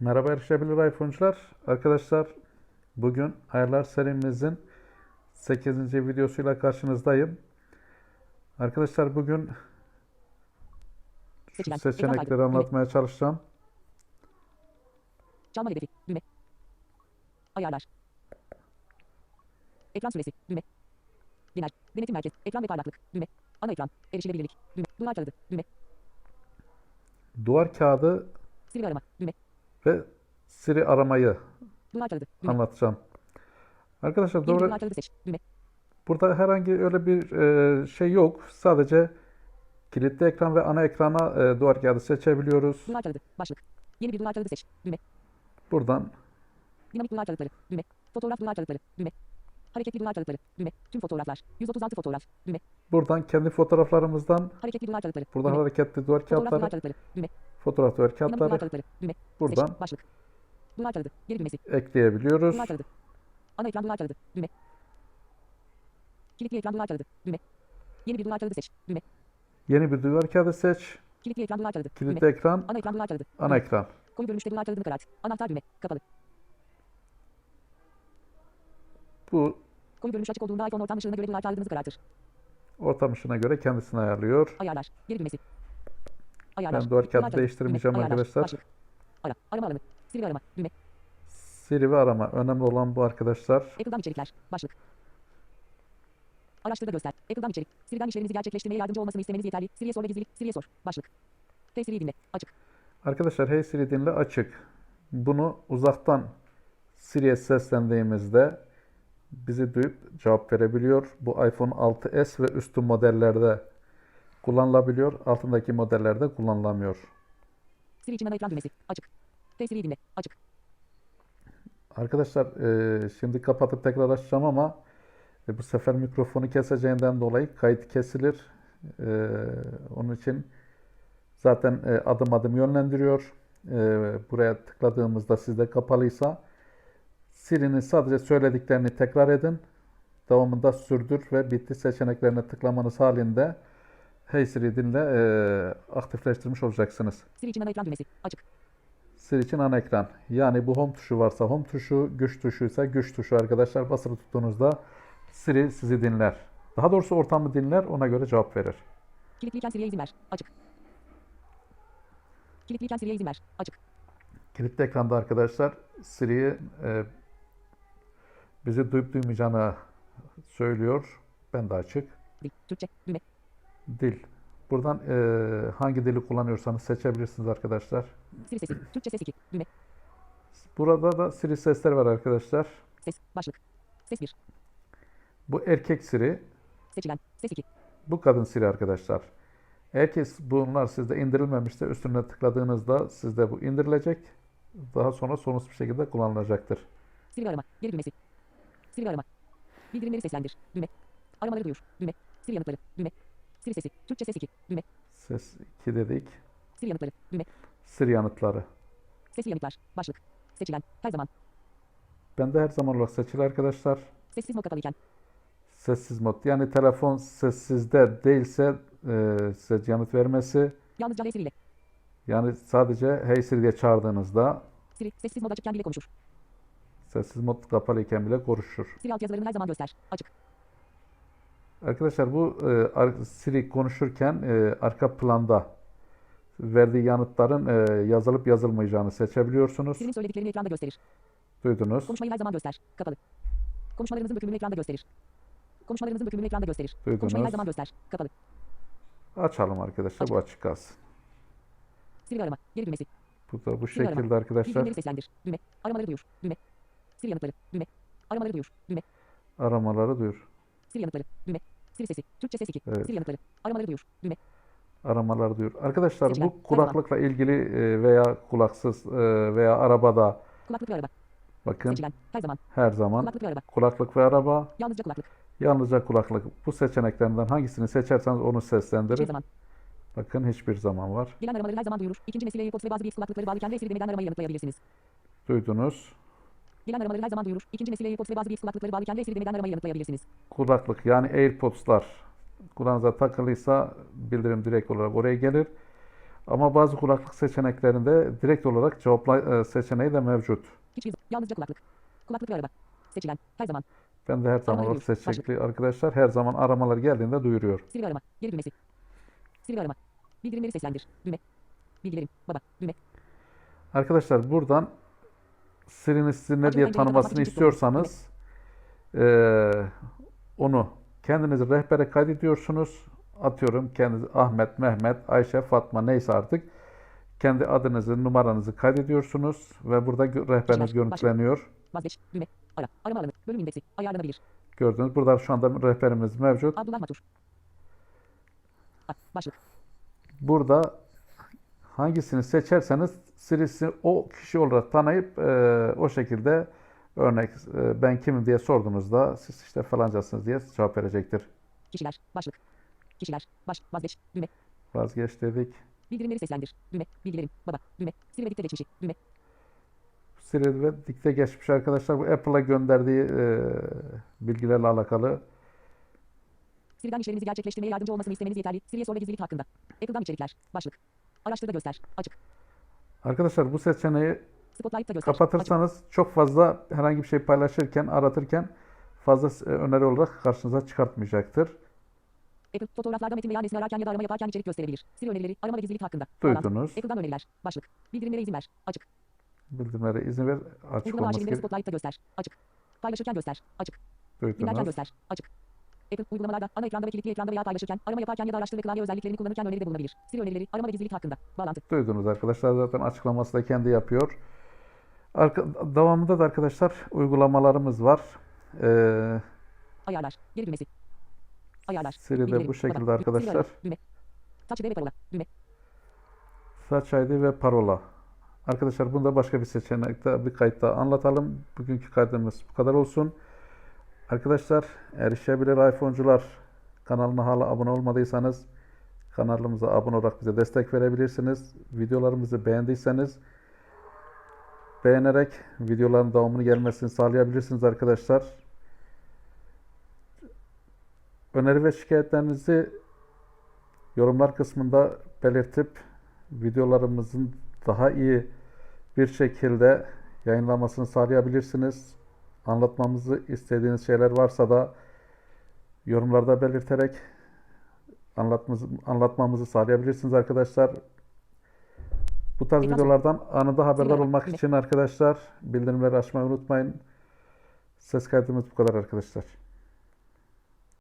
Merhaba erişebilir iPhone'cular. Arkadaşlar bugün ayarlar serimizin 8. videosuyla karşınızdayım. Arkadaşlar bugün şu seçenekleri anlatmaya çalışacağım. Çalma hedefi. Düğme. Ayarlar. Ekran süresi. Düğme. Genel. Denetim merkez. Ekran ve parlaklık. Düğme. Ana ekran. Erişilebilirlik. Düğme. Duvar kağıdı. Düğme. Duvar kağıdı arama. Düğme. Ve Siri aramayı anlatacağım. Arkadaşlar doğru burada herhangi öyle bir e, şey yok. Sadece kilitli ekran ve ana ekrana e, duvar kağıdı seçebiliyoruz. Duvar kağıdı. Başlık. Yeni bir duvar kağıdı seç. Düğme. Buradan Dinamik duvar kağıtları. Düğme. Fotoğraf duvar kağıtları. Düğme. Hareketli duvar kağıtları. Düğme. Tüm fotoğraflar. 136 fotoğraf. Düğme. buradan kendi fotoğraflarımızdan Hareketli duvar kağıtları. buradan Düğme. hareketli duvar Fotoğraf duvar kağıtları, kağıtları. Düğme. Fotoğraf duvar kağıtları buradan. Başlık. Duvar. Geri düğmesi. ekleyebiliyoruz. Duvar. Ana ekran duvar kağıdı. Düğme. Kilitli ekran duvar kağıdı. Düğme. Yeni bir duvar kağıdı seç. Düğme. Yeni bir duvar kağıdı seç. Kilitli ekran duvar kağıdı. Kilitli Düğme. ekran, Ana ekran duvar kağıdı. ana ekran. Koyu görünüşte duvar kağıdını karart. Anahtar düğme. Kapalı. Bu Koyu görünüş açık olduğunda iPhone ortam ışığına göre duvar kağıdınızı karartır. ortam ışığına göre kendisini ayarlıyor. Ayarlar. Geri düğmesi. Ayarlar. Ben duvar kağıdı değiştirmeyeceğim. Ayarlar. arkadaşlar. Başlık. Ara. Arama alanı. Siri arama. Düğme. Siri ve arama. Önemli olan bu arkadaşlar. Apple'dan içerikler. Başlık. Araştırma göster. Apple'dan içerik. Siri'den işlerinizi gerçekleştirmeye yardımcı olmasını istemeniz yeterli. Siri'ye sor ve gizlilik. Siri'ye sor. Başlık. Hey Siri'yi dinle. Açık. Arkadaşlar Hey Siri dinle açık. Bunu uzaktan Siri'ye seslendiğimizde bizi duyup cevap verebiliyor. Bu iPhone 6s ve üstü modellerde kullanılabiliyor. Altındaki modellerde kullanılamıyor. Siri için ana ekran düğmesi. Açık. Siri'yi dinle. Açık. Arkadaşlar e, şimdi kapatıp tekrar açacağım ama e, bu sefer mikrofonu keseceğinden dolayı kayıt kesilir. E, onun için zaten e, adım adım yönlendiriyor. E, buraya tıkladığımızda sizde kapalıysa Siri'nin sadece söylediklerini tekrar edin. Devamında sürdür ve bitti seçeneklerine tıklamanız halinde Hey Siri dinle e, aktifleştirmiş olacaksınız. Siri için ana ekran düğmesi. Açık. Siri için ana ekran. Yani bu home tuşu varsa home tuşu, güç tuşuysa güç tuşu arkadaşlar. Basılı tuttuğunuzda Siri sizi dinler. Daha doğrusu ortamı dinler, ona göre cevap verir. Kilitliyken Siri'ye izin ver. Açık. Kilitliyken Siri'ye izin ver. Açık. Kilitli ekranda arkadaşlar Siri'yi e, bizi duyup duymayacağını söylüyor. Ben de açık. Dil. Türkçe. Düğme. Dil. Buradan e, hangi dili kullanıyorsanız seçebilirsiniz arkadaşlar. Siri sesi. Türkçe ses 2. Düğme. Burada da Siri sesler var arkadaşlar. Ses. Başlık. Ses 1. Bu erkek Siri, Seçilen. Ses 2. Bu kadın Siri arkadaşlar. Eğer ki bunlar sizde indirilmemişse üstüne tıkladığınızda sizde bu indirilecek. Daha sonra sorunsuz bir şekilde kullanılacaktır. Siri arama. Geri düğmesi. Siri arama. Bildirimleri seslendir. Düğme. Aramaları duyur. Düğme. Siri yanıtları. Düğme. Siri sesi. Türkçe ses 2. Düğme. Ses 2 dedik. Siri yanıtları. Düğme. Siri yanıtları. Sesli yanıtlar. Başlık. Seçilen. Her zaman. Bende her zaman olarak seçili arkadaşlar. Sessiz mod kapalıyken. Sessiz mod. Yani telefon sessizde değilse e, size yanıt vermesi. Yalnızca Hey Siri ile. Yani sadece Hey Siri diye çağırdığınızda Siri. Sessiz mod açıkken bile konuşur. sessiz mod kapalıyken bile konuşur. Siri altyazılarını her zaman göster. Açık. Arkadaşlar bu e, Siri konuşurken e, arka planda verdiği yanıtların e, yazılıp yazılmayacağını seçebiliyorsunuz. Siri'nin söylediklerini ekranda gösterir. Duydunuz. Konuşmayı her zaman göster. Kapalı. Konuşmalarınızın dökümünü ekranda gösterir. Konuşmalarınızın dökümünü ekranda gösterir. Konuşmayı her Duydunuz. zaman göster. Kapalı. Açalım arkadaşlar. Bu açık kalsın. Siri arama. Geri düğmesi. Bu da bu Siri arama. şekilde arkadaşlar. Bildirimleri seslendir. Düğme. Aramaları duyur. Düğme. Siri yanıtları. Düğme. Aramaları duyur. Düğme. Aramaları duyur. Siri yanıtları. Düğme. Siri sesi. Türkçe ses 2. Evet. Siri yanıtları. Aramaları duyur. Düğme. Aramaları duyur. Arkadaşlar Seçilen. bu kulaklıkla ilgili e, veya kulaksız e, veya arabada Kulaklık ve araba. bakın Seçilen. Her zaman. her zaman Kulaklık ve araba. kulaklık ve araba Yalnızca kulaklık. yalnızca kulaklık. Bu seçeneklerinden hangisini seçerseniz onu Hiçbir seslendirir. zaman. Bakın hiçbir zaman var. Gelen aramaları her zaman duyurur. İkinci nesil AirPods ve bazı Beats kulaklıkları bağlıken ve Siri demeden aramayı yanıtlayabilirsiniz. Duydunuz. Gelen aramaları her zaman duyurur. İkinci nesil AirPods ve bazı Beats kulaklıkları bağlıken ve Siri demeden aramayı yanıtlayabilirsiniz. Kulaklık yani AirPods'lar kulağınıza takılıysa bildirim direkt olarak oraya gelir. Ama bazı kulaklık seçeneklerinde direkt olarak cevapla e, seçeneği de mevcut. Hiçbir yalnızca kulaklık. Kulaklık ve araba. Seçilen. Her zaman. Ben de her zaman duyur. seçecekli arkadaşlar her zaman aramalar geldiğinde duyuruyor. Ve arama. Geri düğmesi. Ve arama. Bildirimleri seslendir. Düğme. Bilgilerim. Baba. Düğme. Arkadaşlar buradan Ne Açık diye tanımasını istiyorsanız eee, onu kendiniz rehbere kaydediyorsunuz. Atıyorum kendiniz Ahmet, Mehmet, Ayşe, Fatma neyse artık kendi adınızı, numaranızı kaydediyorsunuz ve burada rehberiniz görüntüleniyor. Vazgeç. Düğme. Ara. Arama alanı. Bölüm indeksi. Ayarlanabilir. Gördünüz. Burada şu anda rehberimiz mevcut. Abdullah Matur. Başlık. Burada hangisini seçerseniz Siri'si o kişi olarak tanıyıp eee, o şekilde örnek eee, ben kimim diye sorduğunuzda siz işte falancasınız diye cevap verecektir. Kişiler. Başlık. Kişiler. Baş. Vazgeç. Düğme. Vazgeç dedik. Bildirimleri seslendir. Düğme. Bilgilerim. Baba. Düğme. Sil ve dikte geçmişi. Düğme. Siri ve dikte geçmiş arkadaşlar. Bu Apple'a gönderdiği eee, bilgilerle alakalı. Siri'den işlerinizi gerçekleştirmeye yardımcı olmasını istemeniz yeterli. Siri'ye sor ve gizlilik hakkında. Apple'dan içerikler. Başlık. Araştır da göster. Açık. Arkadaşlar bu seçeneği göster. Açık. kapatırsanız çok fazla herhangi bir şey paylaşırken, aratırken fazla e, öneri olarak karşınıza çıkartmayacaktır. Apple fotoğraflarda metin veya nesne ararken ya da arama yaparken içerik gösterebilir. Siri önerileri, arama ve gizlilik hakkında. Duydunuz. Apple'dan öneriler. Başlık. Bildirimlere izin ver. Açık. Bildirimlere izin ver. Açık Uygulama olması gerekiyor. Spotlight'ta göster. Açık. Paylaşırken göster. Açık. Dinlerken Duydunuz. göster. Açık. Apple uygulamalarda ana ekranda ve kilitli ekranda veya paylaşırken, arama yaparken ya da araştır ve klavye özelliklerini kullanırken öneride bulunabilir. Siri önerileri, arama ve gizlilik hakkında. Bağlantı. Duydunuz arkadaşlar zaten açıklaması da kendi yapıyor. Arka, devamında da arkadaşlar uygulamalarımız var. Ee, Ayarlar. Geri düğmesi. Ayarlar. Siri'de Bildirim. bu şekilde Baba. arkadaşlar. Siri. Düğme. Touch ID ve parola. Düğme. Saç ID ve parola. Arkadaşlar bunu da başka bir seçenekte bir kayıtta anlatalım. Bugünkü kaydımız bu kadar olsun. Arkadaşlar erişebilir iPhone'cular kanalına hala abone olmadıysanız kanalımıza abone olarak bize destek verebilirsiniz. Videolarımızı beğendiyseniz beğenerek videoların devamını gelmesini sağlayabilirsiniz arkadaşlar. Öneri ve şikayetlerinizi yorumlar kısmında belirtip videolarımızın daha iyi bir şekilde yayınlanmasını sağlayabilirsiniz. Anlatmamızı istediğiniz şeyler varsa da yorumlarda belirterek anlatmamızı, anlatmamızı sağlayabilirsiniz arkadaşlar. Bu tarz videolardan anında haberdar olmak için arkadaşlar bildirimleri açmayı unutmayın. Ses kaydımız bu kadar arkadaşlar.